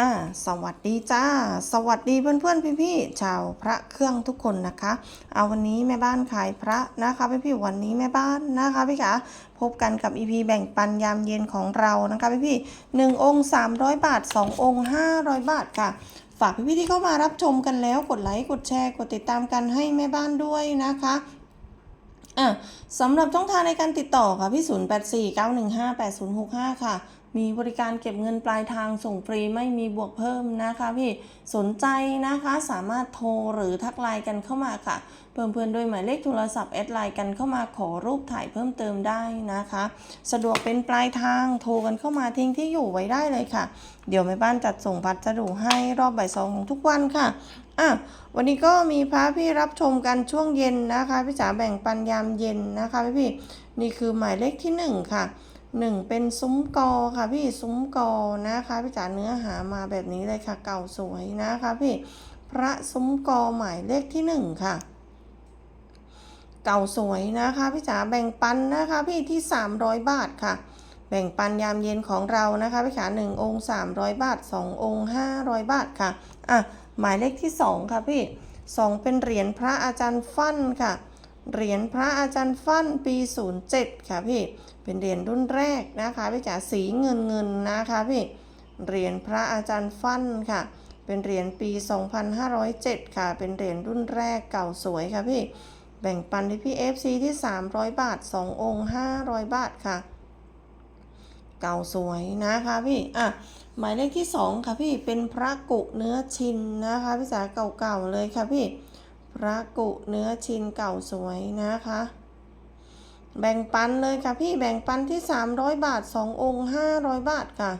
อ่าสวัสดีจ้า สวัสดีเพื่อนๆพี่ๆชาวพระเครื่องทุกคนนะคะเอาวันนี้แม่บ้านขายพระนะคะพี่ๆวันนี้แม่บ้านนะคะพี่คะพบกันกับ EP แบ่งปันยามเย็นของเรานะคะพี่ๆหนึ่งองค์300บาท2ององค์500บาทค่ะฝากพี่ๆที่เข้ามารับชมกันแล้วกดไลค์กดแชร์กดติดตามกันให้แม่บ้านด้วยนะคะอะสำหรับช่องทางในการติดต่อค่ะพี่0849158065ค่ะ มีบริการเก็บเงินปลายทางส่งฟรีไม่มีบวกเพิ่มนะคะพี่สนใจนะคะสามารถโทรหรือทักไลน์กันเข้ามาค่ะ เพิ่มเพื่อนด้วยหมายเลขโทรศัพท์แอดไลน์กันเข้ามาขอรูปถ่ายเพิ่มเติมได้นะคะ สะดวกเป็นปลายทางโทรกันเข้ามาทิ้งที่อยู่ไว้ได้เลยค่ะ เดี๋ยวแม่บ้านจัดส่งพัสดุให้รอบบ่ายสองของทุกวันค่ะอะวันนี้ก็มีพระพี่รับชมกันช่วงเย็นนะคะพี่จ๋าแบ่งปันยามเย็นนะคะพี่พี่นี่คือหมายเลขที่หนึ่งค่ะ หนึ่งเป็นซุ้มกอค่ะพี่ซุ้มกอนะคะพี่จ๋าเนื้อหามาแบบนี้เลยค่ะ เก่าสวยนะคะพี่พระซุ้มกอหมายเลขที่หนึ่งค่ะ เก่าสวยนะคะพี่จ๋าแบ่งปันนะคะพี่ที่300บาทค่ะ แบ่งปันยามเย็นของเรานะคะพี่ขาหนึ่งองค์300บาท2องค์500บาทค่ะอะหมายเลขที่2ค่ะพี่2เป็นเหรียญพระอาจารย์ฟั่นค่ะเหรียญพระอาจารย์ฟั่นปี 07 ค่ะพี่ เป็นเหรียญรุ่นแรกนะคะพี่จ๋าสีเงินเงินนะคะพี่เหรียญพระอาจารย์ฟั่นค่ะ เป็นเหรียญปี 2507 ค่ะ เป็นเหรียญรุ่นแรกเก่าสวยค่ะพี่แบ่งปันที่พี่ FC ที่ 300 บาท 2 องค์ 500 บาทค่ะ เก่าสวยนะคะพี่อะหมายเลขที่สองค่ะพี่เป็นพระกุเนื้อชินนะคะพี่จ๋าเก่าๆเลยค่ะพี่พระกุเนื้อชินเก่าสวยนะคะ แบ่งปันเลยค่ะพี่แบ่งปันที่ 300 บาท 2 องค์ 500 บาทค่ะ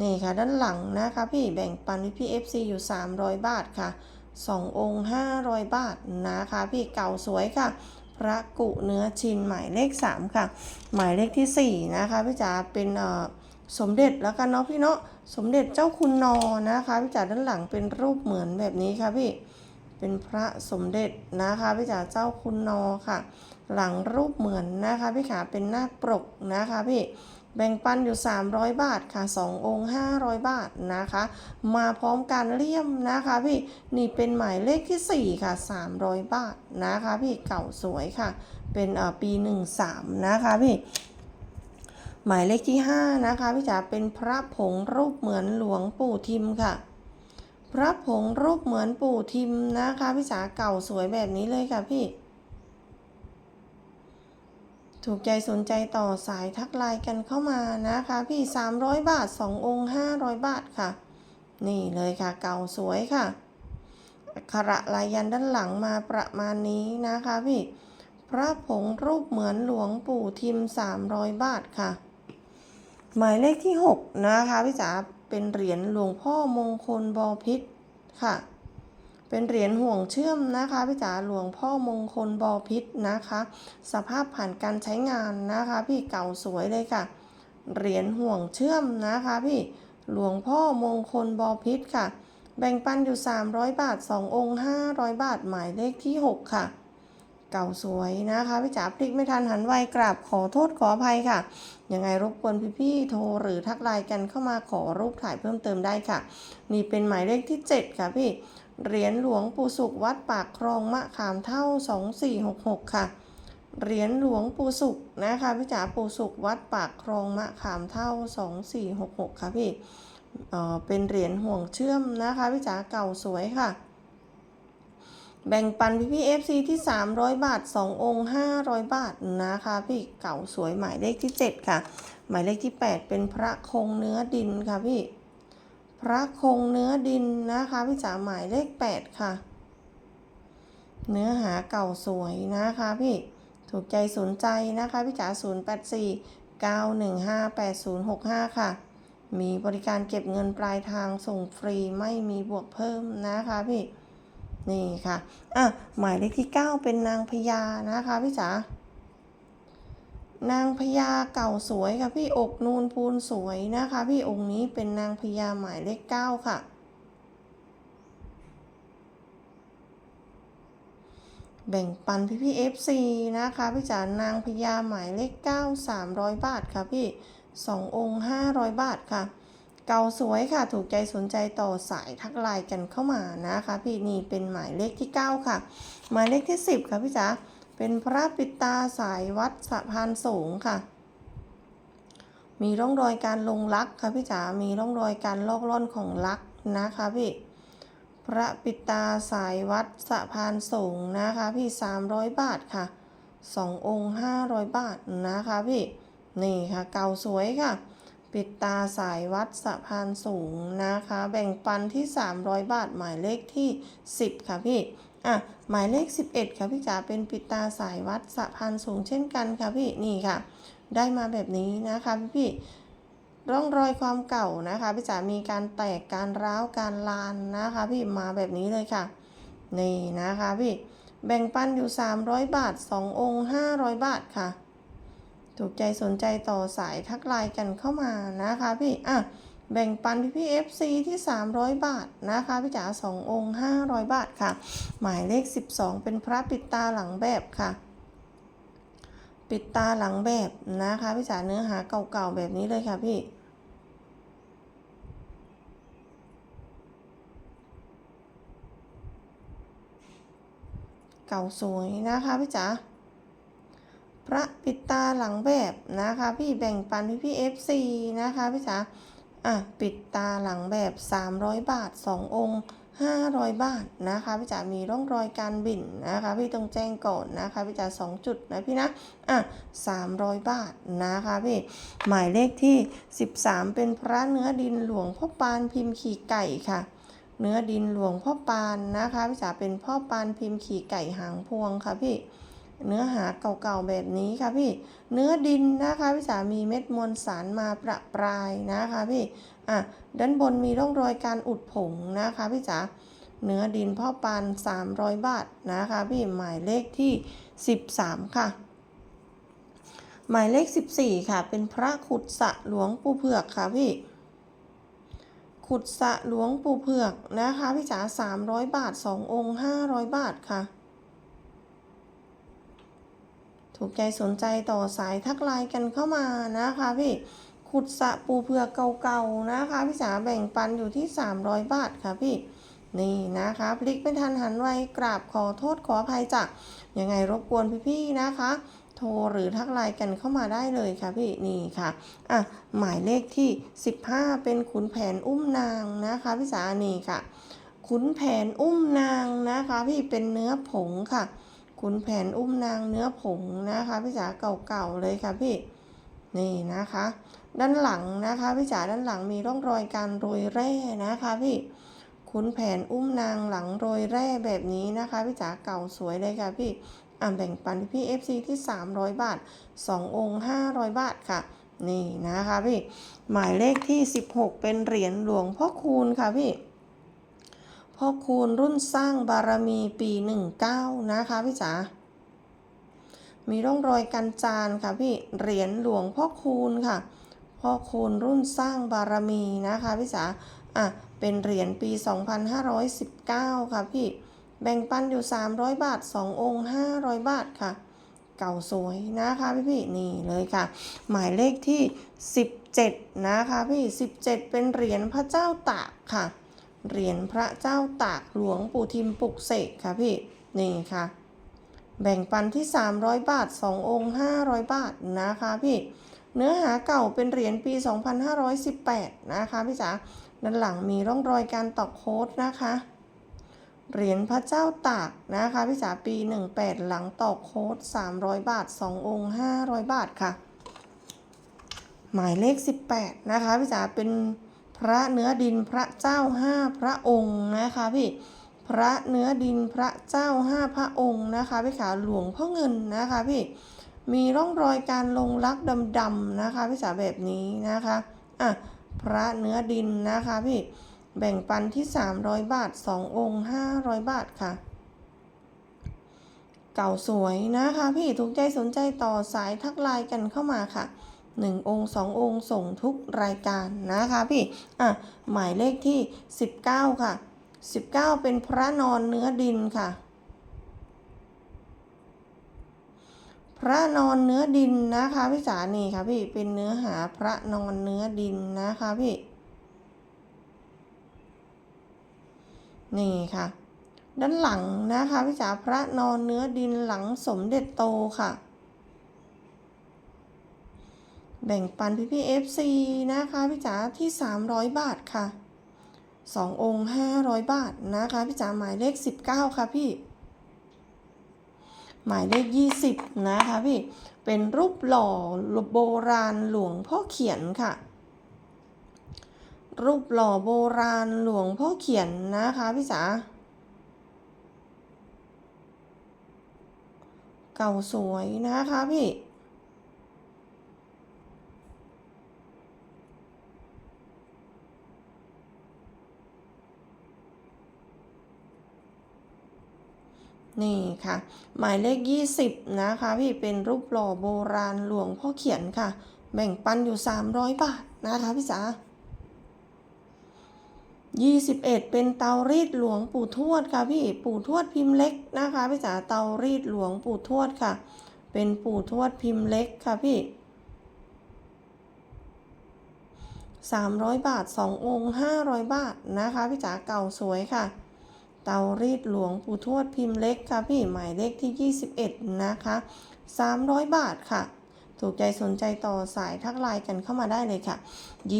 นี่ค่ะด้านหลังนะคะพี่แบ่งปันที่พี่ FC อยู่ 300 บาทค่ะ 2 องค์ 500 บาทนะคะพี่เก่าสวยค่ะ พระกุเนื้อชินหมายเลข 3 ค่ะ หมายเลขที่ 4 นะคะพี่จ๋าเป็นสมเด็จแล้วกันเนาะพี่เนาะสมเด็จเจ้าคุณนอนะคะพี่จ๋าด้านหลังเป็นรูปเหมือนแบบนี้ค่ะพี่เป็นพระสมเด็จนะคะพี่จ๋าเจ้าคุณนอค่ะ หลังรูปเหมือนนะคะพี่ขาเป็นหน้าปรกนะคะพี่แบ่งปันอยู่ 300 บาทค่ะ 2 องค์ 500 บาทนะคะ มาพร้อมการเลี่ยมนะคะพี่นี่เป็นหมายเลขที่ 4 ค่ะ 300 บาทนะคะพี่เก่าสวยค่ะ เป็นเอ่อปี 13 นะคะพี่หมายเลขที่ 5 นะคะพี่จ๋าเป็นพระผงรูปเหมือนหลวงปู่ทิมค่ะ พระผงรูปเหมือนปู่ทิมนะคะพี่จ๋าเก่าสวยแบบนี้เลยค่ะพี่ ถูกใจสนใจต่อสายทักไลน์กันเข้ามานะคะ พี่ 300 บาท 2 องค์ 500 บาทค่ะ นี่เลยค่ะเก่าสวยค่ะขระลายยันด้านหลังมาประมาณนี้นะคะพี่ พระผงรูปเหมือนหลวงปู่ทิม 300 บาทค่ะ หมายเลขที่ 6 นะคะพี่จ๋าเป็นเหรียญหลวงพ่อมงคลบอพิษค่ะ เป็นเหรียญห่วงเชื่อมนะคะพี่จ๋าหลวงพ่อมงคลบอพิษนะคะ สภาพผ่านการใช้งานนะคะ พี่เก่าสวยเลยค่ะ เหรียญห่วงเชื่อมนะคะ พี่หลวงพ่อมงคลบอพิษค่ะ แบ่งปันอยู่ 300 บาท 2 องค์ 500 บาทหมายเลขที่ 6 ค่ะ เก่าสวยนะคะพี่จ๋าพลิกไม่ทันหันไวกราบขอโทษขออภัยค่ะยังไงรบกวนพี่ๆโทรหรือทักไลน์กันเข้ามาขอรูปถ่ายเพิ่มเติมได้ค่ะ นี่เป็นหมายเลขที่ 7 ค่ะพี่ เหรียญหลวงปู่สุขวัดปากคลองมะขามเท่า 2466 ค่ะ เหรียญหลวงปู่สุขนะคะพี่จ๋าปู่สุขวัดปากคลองมะขามเท่า 2466 ค่ะพี่เอ่อเป็นเหรียญห่วงเชื่อมนะคะพี่จ๋าเก่าสวยค่ะ แบ่งปันพี่พี่ FC ที่ 300 บาท 2 องค์ 500 บาทนะคะพี่เก่าสวยหมายเลขที่ 7 ค่ะ หมายเลขที่ 8 เป็นพระคงเนื้อดินค่ะพี่ พระคงเนื้อดินนะคะพี่จ๋าหมายเลข8ค่ะ เนื้อหาเก่าสวยนะคะพี่ถูกใจสนใจนะคะพี่จ๋า084 915 8065ค่ะ มีบริการเก็บเงินปลายทางส่งฟรีไม่มีบวกเพิ่มนะคะพี่นี่ค่ะ อะ หมายเลขที่ 9 เป็นนางพญานะคะพี่จ๋า นางพญาเก่าสวยค่ะพี่อกนูนพูนสวยนะคะ พี่องค์นี้เป็นนางพญาหมายเลข9ค่ะ แบ่งปันพี่พี่ FC นะคะพี่จ๋านางพญาหมายเลข9 300บาทค่ะพี่2องค์500บาทค่ะ เก่าสวยค่ะถูกใจสนใจต่อสายทักไลน์กันเข้ามานะคะ พี่นี่เป็นหมายเลขที่9ค่ะ หมายเลขที่10ค่ะพี่จ๋า เป็นพระปิตาสายวัดสะพานสูงค่ะ มีร่องรอยการลงลักค่ะพี่จ๋า มีร่องรอยการลอกล่อนของลักนะคะพี่พระปิตาสายวัดสะพานสูงนะคะพี่ 300 บาทค่ะ 2 องค์ 500 บาทนะคะพี่นี่ค่ะเก่าสวยค่ะ ปิดตาสายวัดสะพานสูงนะคะ แบ่งปันที่ 300 บาทหมายเลขที่ 10 ค่ะพี่ อะหมายเลข 11 ค่ะพี่จ๋าเป็นปิดตาสายวัดสะพานสูงเช่นกันค่ะพี่นี่ค่ะ ได้มาแบบนี้นะคะพี่พี่ร่องรอยความเก่านะคะพี่จ๋ามีการแตกการร้าวการลานนะคะพี่มาแบบนี้เลยค่ะ นี่นะคะพี่แบ่งปันอยู่ 300 บาท 2 องค์ 500 บาทค่ะ ถูกใจสนใจต่อสายทักไลน์กันเข้ามานะคะพี่อะ แบ่งปันพี่พี่ FC ที่ 300 บาทนะคะพี่จ๋า2องค์ 500 บาทค่ะ หมายเลข 12 เป็นพระปิดตาหลังแบบค่ะ ปิดตาหลังแบบนะคะพี่จ๋าเนื้อหาเก่าๆแบบนี้เลยค่ะพี่เก่าสวยนะคะพี่จ๋าพระปิดตาหลังแบบนะคะ พี่แบ่งปันพี่พี่ FC นะคะพี่จ๋า อะปิดตาหลังแบบ 300 บาท 2 องค์ 500 บาทนะคะพี่จ๋ามีร่องรอยการบิ่นนะคะพี่ต้องแจ้งก่อนนะคะพี่จ๋า2จุดนะพี่นะอะ300 บาทนะคะพี่หมายเลขที่ 13 เป็นพระเนื้อดินหลวงพ่อปานพิมพ์ขี่ไก่ค่ะเนื้อดินหลวงพ่อปานนะคะพี่จ๋าเป็นพ่อปานพิมพ์ขี่ไก่หางพวงค่ะพี่ เนื้อหาเก่าๆแบบนี้ค่ะพี่ เนื้อดินนะคะพี่จ๋ามีเม็ดมวลสารมาประปรายนะคะพี่ อะด้านบนมีร่องรอยการอุดผงนะคะพี่จ๋า เนื้อดินพ่อปาน 300 บาทนะคะพี่หมายเลขที่ 13 ค่ะ หมายเลข 14 ค่ะ เป็นพระขุดสะหลวงปู่เผือกค่ะพี่ขุดสะหลวงปู่เผือกนะคะพี่จ๋า300 บาท 2 องค์ 500 บาทค่ะ ถูกใจสนใจต่อสายทักไลน์กันเข้ามานะคะพี่ขุดสะปูเผือกเก่าๆนะคะ พี่จ๋าแบ่งปันอยู่ที่ 300 บาทค่ะพี่นี่นะคะพลิกไม่ทันหันไวกราบขอโทษขออภัยจ้ะยังไงรบกวนพี่ๆนะคะ โทรหรือทักไลน์กันเข้ามาได้เลยค่ะพี่นี่ค่ะอะหมายเลขที่ 15 เป็นขุนแผนอุ้มนางนะคะพี่สานี่ค่ะ ขุนแผนอุ้มนางนะคะ พี่เป็นเนื้อผงค่ะ ขุนแผนอุ้มนางเนื้อผงนะคะพี่จ๋าเก่าๆเลยค่ะพี่นี่นะคะ ด้านหลังนะคะพี่จ๋าด้านหลังมีร่องรอยการโรยแร่นะคะพี่ขุนแผนอุ้มนางหลังโรยแร่แบบนี้นะคะพี่จ๋าเก่าสวยเลยค่ะพี่อ่าแบ่งปันพี่ FC ที่ 300 บาท 2 องค์ 500 บาทค่ะ นี่นะคะพี่ หมายเลขที่ 16 เป็นเหรียญหลวงพ่อคูณค่ะพี่ พ่อคูณรุ่นสร้างบารมีปี 19 นะคะพี่จ๋า มีร่องรอยกันจานค่ะพี่ เหรียญหลวงพ่อคูณค่ะ พ่อคูณรุ่นสร้างบารมีนะคะพี่จ๋า อะ เป็นเหรียญปี 2519 ค่ะพี่ แบ่งปันอยู่ 300 บาท 2 องค์ 500 บาทค่ะ เก่าสวยนะคะพี่พี่นี่เลยค่ะ หมายเลขที่ 17 นะคะพี่ 17 เป็นเหรียญพระเจ้าตากค่ะ เหรียญพระเจ้าตากหลวงปู่ทิมปลุกเสกค่ะพี่นี่ค่ะ แบ่งปันที่ 300 บาท 2 องค์ 500 บาทนะคะพี่ เนื้อหาเก่าเป็นเหรียญปี 2518 นะคะพี่จ๋าด้านหลังมีร่องรอยการตอกโค้ดนะคะ เหรียญพระเจ้าตากนะคะพี่จ๋าปี 18 หลังตอกโค้ด 300 บาท 2 องค์ 500 บาทค่ะ หมายเลข 18 นะคะพี่จ๋าเป็น พระเนื้อดินพระเจ้า5พระองค์นะคะพี่พระเนื้อดินพระเจ้า5พระองค์นะคะพี่ขาหลวงพ่อเงินนะคะพี่มีร่องรอยการลงลักดำๆนะคะพี่จ๋าแบบนี้นะคะอะพระเนื้อดินนะคะพี่แบ่งปันที่ 300 บาท 2 องค์ 500 บาทค่ะ เก่าสวยนะคะพี่ถูกใจสนใจต่อสายทักไลน์กันเข้ามาค่ะ หนึ่งองค์สององค์ส่งทุกรายการนะคะพี่ อะ หมายเลขที่ 19 ค่ะ 19 เป็นพระนอนเนื้อดินค่ะ พระนอนเนื้อดินนะคะพี่จ๋านี่ค่ะพี่เป็นเนื้อหาพระนอนเนื้อดินนะคะพี่ นี่ค่ะ ด้านหลังนะคะพี่จ๋าพระนอนเนื้อดินหลังสมเด็จโตค่ะ แบ่งปันพี่พี่เอฟซีนะคะพี่จ๋าที่ 300 บาทค่ะ 2 องค์ 500 บาทนะคะพี่จ๋าหมายเลข 19 ค่ะพี่ หมายเลข 20 นะคะพี่ เป็นรูปหล่อโบราณหลวงพ่อเขียนค่ะ รูปหล่อโบราณหลวงพ่อเขียนนะคะพี่จ๋าเก่าสวยนะคะพี่ นี่ค่ะ หมายเลข 20 นะคะพี่เป็นรูปหล่อโบราณหลวงพ่อเขียนค่ะ แบ่งปันอยู่ 300 บาทนะคะพี่จ๋า21 เป็นเตารีดหลวงปู่ทวดค่ะพี่ปู่ทวดพิมพ์เล็กนะคะพี่จ๋าเตารีดหลวงปู่ทวดค่ะ เป็นปู่ทวดพิมพ์เล็กค่ะพี่300 บาท 2 องค์ 500 บาทนะคะพี่จ๋าเก่าสวยค่ะ ตารีดหลวงปู่ทวดพิมพ์เล็กค่ะพี่หมายเลขที่ 21 นะคะ 300 บาทค่ะ ถูกใจสนใจต่อสายทักไลน์กันเข้ามาได้เลยค่ะ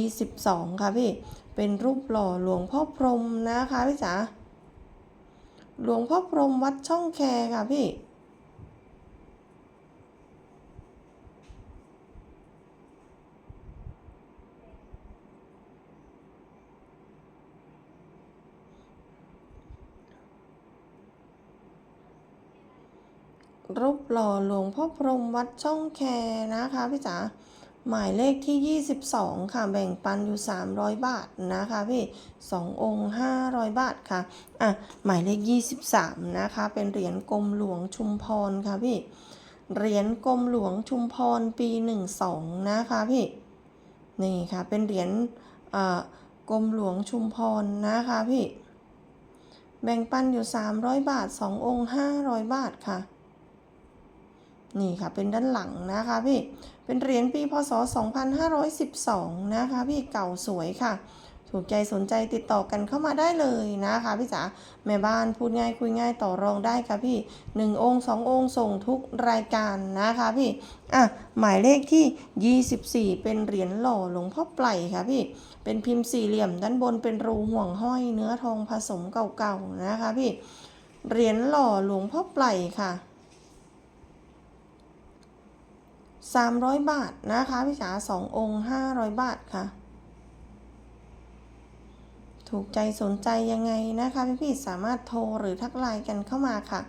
22 ค่ะพี่ เป็นรูปหล่อหลวงพ่อพรหมนะคะพี่จ๋าหลวงพ่อพรหมวัดช่องแคค่ะพี่ รูปหล่อหลวงพ่อพรหมวัดช่องแคนะคะพี่จ๋าหมายเลขที่ 22 ค่ะ แบ่งปันอยู่ 300 บาทนะคะพี่2ององค์ 500 บาทค่ะ อะ หมายเลข 23 นะคะ เป็นเหรียญกรมหลวงชุมพรค่ะพี่ เหรียญกรมหลวงชุมพรปี 12 นะคะพี่ นี่ค่ะ เป็นเหรียญอ่ากรมหลวงชุมพรนะคะพี่ แบ่งปันอยู่ 300 บาท 2 องค์ 500 บาทค่ะ นี่ค่ะเป็นด้านหลังนะคะพี่เป็นเหรียญปีพศ 2512 นะคะพี่เก่าสวยค่ะ ถูกใจสนใจติดต่อกันเข้ามาได้เลยนะคะพี่จ๋าแม่บ้านพูดง่ายคุยง่ายต่อรองได้ค่ะพี่ 1 องค์ 2 องค์ส่งทุกรายการนะคะพี่อะหมายเลขที่ 24 เป็นเหรียญหล่อหลวงพ่อไพล่ค่ะพี่เป็นพิมพ์สี่เหลี่ยมด้านบนเป็นรูห่วงห้อยเนื้อทองผสมเก่าๆนะคะพี่เหรียญหล่อหลวงพ่อไพล่ค่ะ 300 บาทนะคะพี่จ๋า2องค์ 500 บาทค่ะ ถูกใจสนใจยังไงนะคะพี่พี่ๆสามารถโทรหรือทักไลน์กันเข้ามาค่ะ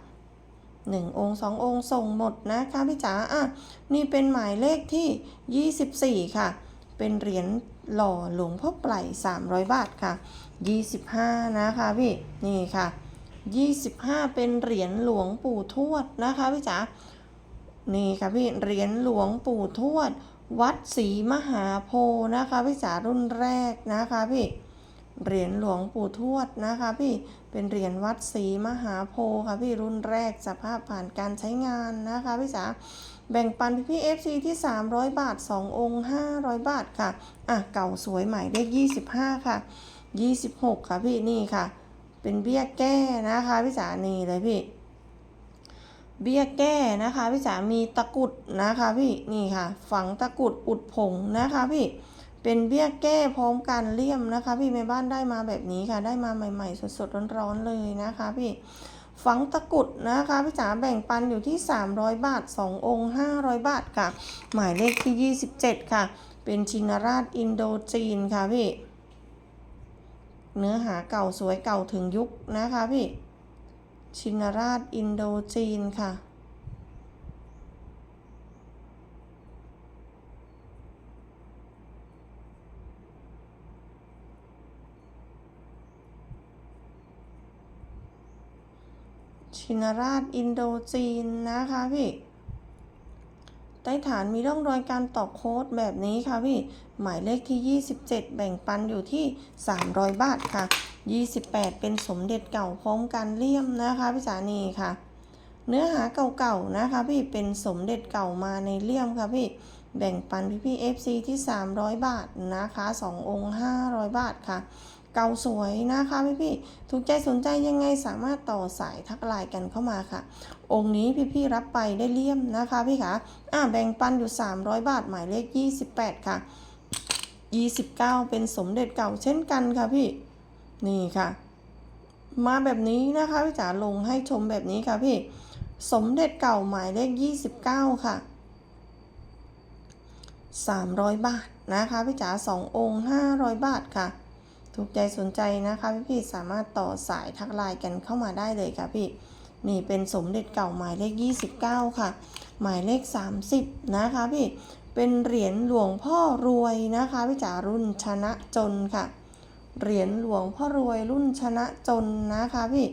1 องค์ 2 องค์ส่งหมดนะคะพี่จ๋าอะนี่เป็นหมายเลขที่ 24 ค่ะ เป็นเหรียญหล่อหลวงพ่อไพล่300 บาทค่ะ 25 นะคะพี่นี่ค่ะ 25 เป็นเหรียญหลวงปู่ทวดนะคะพี่จ๋า นี่ค่ะพี่เหรียญหลวงปู่ทวด วัดศรีมหาโพธิ์นะคะพี่จ๋ารุ่นแรกนะคะพี่เหรียญหลวงปู่ทวดนะคะ พี่เป็นเหรียญวัดศรีมหาโพธิ์ค่ะพี่รุ่นแรกสภาพผ่านการใช้งานนะคะพี่จ๋าแบ่งปันพี่พี่เอฟซีที่ 300 บาท 2 องค์ 500 บาทค่ะอะเก่าสวยใหม่เลข25 ค่ะ 26 ค่ะพี่นี่ค่ะ เป็นเบี้ยแก้นะคะพี่จ๋านี่เลยพี่ เบี้ยแก้นะคะพี่จ๋ามีตะกุดนะคะพี่นี่ค่ะ ฝังตะกุดอุดผงนะคะพี่เป็นเบี้ยแก้พร้อมกันเลี่ยมนะคะ พี่แม่บ้านได้มาแบบนี้ค่ะ ได้มาใหม่ ๆ สดๆร้อนๆเลยนะคะพี่ฝังตะกุดนะคะพี่จ๋าแบ่งปันอยู่ที่ 300 บาท 2 องค์ 500 บาทค่ะ หมายเลขที่ 27 ค่ะ เป็นชินราชอินโดจีนค่ะพี่ เนื้อหาเก่าสวยเก่าถึงยุคนะคะพี่ ชินราชอินโดจีนค่ะ ชินราชอินโดจีนนะคะพี่ใต้ฐานมีร่องรอยการตอกโค้ดแบบนี้ค่ะพี่ หมายเลขที่ 27 แบ่งปันอยู่ที่ 300 บาทค่ะ 28 เป็นสมเด็จเก่าพร้อมกันเลี่ยมนะคะพี่สานีค่ะ เนื้อหาเก่าๆนะคะพี่เป็นสมเด็จเก่ามาในเลี่ยมค่ะพี่แบ่งปันพี่พี่ FC ที่ 300 บาทนะคะ2องค์ 500 บาทค่ะ เก่าสวยนะคะพี่พี่ๆถูกใจสนใจยังไงสามารถต่อสายทักไลน์กันเข้ามาค่ะ องค์นี้พี่พี่ๆรับไปได้เลี่ยมนะคะพี่คะอ่าแบ่งปันอยู่ 300 บาทหมายเลข 28 ค่ะ 29 เป็นสมเด็จเก่าเช่นกันค่ะพี่ นี่ค่ะ มาแบบนี้นะคะพี่จ๋าลงให้ชมแบบนี้ค่ะพี่ สมเด็จเก่าหมายเลข 29 ค่ะ 300 บาทนะคะพี่จ๋า2องค์ 500 บาทค่ะ ถูกใจสนใจนะคะพี่พี่สามารถต่อสายทักไลน์กันเข้ามาได้เลยค่ะพี่นี่เป็นสมเด็จเก่าหมายเลข 29 ค่ะ หมายเลข 30 นะคะพี่ เป็นเหรียญหลวงพ่อรวยนะคะพี่จ๋ารุ่นชนะจนค่ะ เหรียญหลวงพ่อรวยรุ่นชนะจนนะคะพี่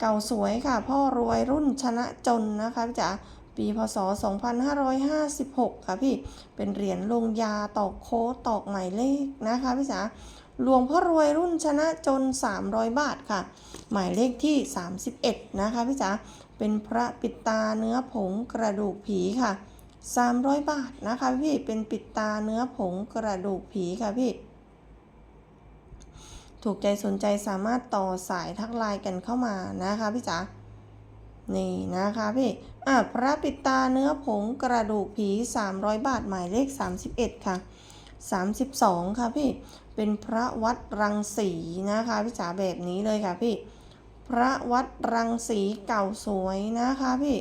เก่าสวยค่ะ พ่อรวยรุ่นชนะจนนะคะพี่จ๋าปีพศ 2556 ค่ะพี่ เป็นเหรียญลงยาตอกโค้ดตอกหมายเลขนะคะพี่จ๋าหลวงพ่อรวยรุ่นชนะจน 300 บาทค่ะ หมายเลขที่ 31 นะคะพี่จ๋าเป็นพระปิดตาเนื้อผงกระดูกผีค่ะ 300 บาทนะคะพี่เป็นปิดตาเนื้อผงกระดูกผีค่ะพี่ ถูกใจสนใจสามารถต่อสายทักไลน์กันเข้ามานะคะพี่จ๋านี่นะคะพี่อะพระปิดตาเนื้อผงกระดูกผี 300 บาทหมายเลข 31 ค่ะ 32 ค่ะพี่ เป็นพระวัดรังสีนะคะพี่จ๋าแบบนี้เลยค่ะพี่ พระวัดรังสีเก่าสวยนะคะพี่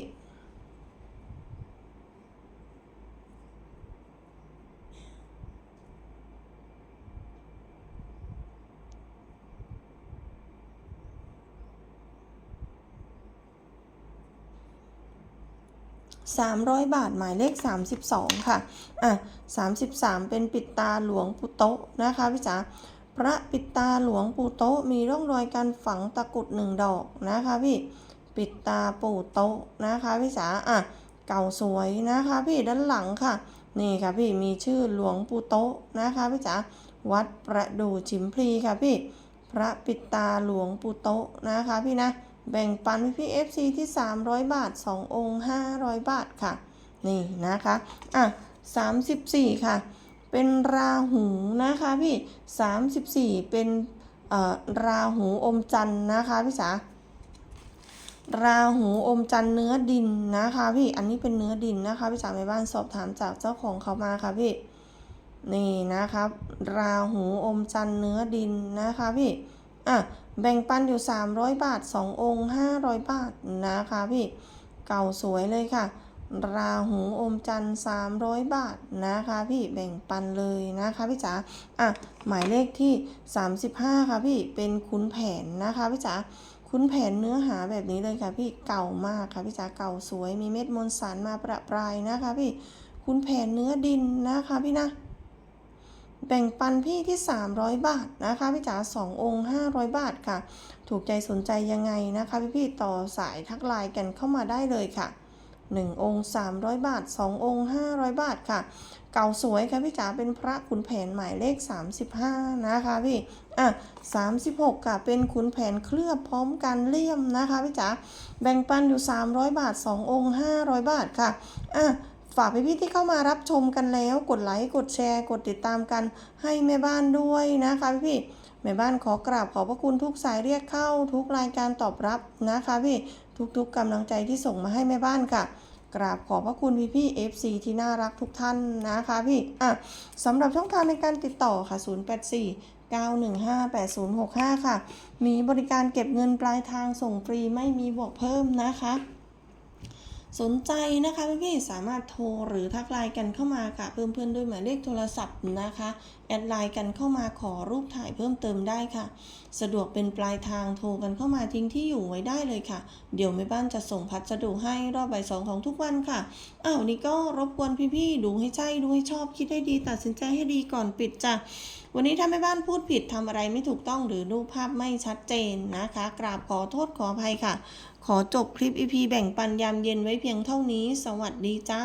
300 บาทหมายเลข 32 ค่ะ อะ 33 เป็นปิดตาหลวงปู่โตะนะคะพี่จ๋า พระปิดตาหลวงปู่โตะมีร่องรอยการฝังตะกรุดหนึ่งดอกนะคะพี่ ปิดตาปู่โตะนะคะพี่จ๋า อะ เก่าสวยนะคะพี่ด้านหลังค่ะ นี่ค่ะพี่มีชื่อหลวงปู่โตะนะคะพี่จ๋า วัดประดู่ฉิมพลีค่ะพี่ พระปิดตาหลวงปู่โตะนะคะพี่นะ แบ่งปันพี่ FC ที่ 300 บาท 2 องค์ 500 บาทค่ะ นี่นะคะ อะ 34 ค่ะ เป็นราหูนะคะพี่ 34 เป็นเอ่อราหูอมจันนะคะพี่จ๋าราหูอมจันเนื้อดินนะคะพี่ อันนี้เป็นเนื้อดินนะคะพี่จ๋าแม่บ้านสอบถามจากเจ้าของเขามาค่ะพี่ นี่นะครับ ราหูอมจันเนื้อดินนะคะพี่ อะ แบ่งปันอยู่ 300 บาท 2 องค์ 500 บาทนะคะพี่ เก่าสวยเลยค่ะ ราหูอมจันทร์300 บาทนะคะพี่แบ่งปันเลยนะคะพี่จ๋าอะหมายเลขที่ 35 ค่ะพี่เป็นขุนแผนนะคะพี่จ๋าขุนแผนเนื้อหาแบบนี้เลยค่ะพี่เก่ามากค่ะพี่จ๋าเก่าสวยมีเม็ดมวลสารมาประปรายนะคะพี่ขุนแผนเนื้อดินนะคะพี่นะ แบ่งปันพี่ที่ 300 บาทนะคะพี่จ๋า2องค์ 500 บาทค่ะ ถูกใจสนใจยังไงนะคะ พี่พี่ต่อสายทักไลน์กันเข้ามาได้เลยค่ะ 1 องค์ 300 บาท 2 องค์ 500 บาทค่ะ เก่าสวยค่ะพี่จ๋าเป็นพระขุนแผนหมายเลข 35 นะคะพี่อะ36ค่ะเป็นขุนแผนเคลือบพร้อมกันเลี่ยมนะคะพี่จ๋าแบ่งปันอยู่ 300 บาท 2 องค์ 500 บาทค่ะอะ ฝากพี่ๆที่เข้ามารับชมกันแล้ว กดไลค์กดแชร์ กดติดตามกันให้แม่บ้านด้วยนะคะพี่ๆแม่บ้านขอกราบขอบพระคุณทุกสายเรียกเข้า ทุกรายการตอบรับนะคะพี่ทุกๆกำลังใจที่ส่งมาให้แม่บ้านค่ะกราบขอบพระคุณพี่พี่ๆ FC ที่น่ารักทุกท่านนะคะพี่อะสำหรับช่องทางในการติดต่อค่ะ 084 915 8065 ค่ะ มีบริการเก็บเงินปลายทางส่งฟรีไม่มีบวกเพิ่มนะคะ สนใจนะคะพี่ๆสามารถโทรหรือทักไลน์กันเข้ามาค่ะเพื่อนๆด้วยหมายเลขโทรศัพท์นะคะแอดไลน์กันเข้ามาขอรูปถ่ายเพิ่มเติมได้ค่ะ สะดวกเป็นปลายทางโทรกันเข้ามาทิ้งที่อยู่ไว้ได้เลยค่ะ เดี๋ยวแม่บ้านจะส่งพัสดุให้รอบบ่ายสองของทุกวันค่ะอ้าวนนี้ก็รบกวนพี่ๆดูให้ใจดูให้ชอบคิดให้ดีตัดสินใจให้ดีก่อนปิดจ้ะ วันนี้ถ้าแม่บ้านพูดผิดทำอะไรไม่ถูกต้องหรือรูปภาพไม่ชัดเจนนะคะ กราบขอโทษขออภัยค่ะ ขอจบคลิปอีพีแบ่งปันยามเย็นไว้เพียงเท่านี้ สวัสดีจ้า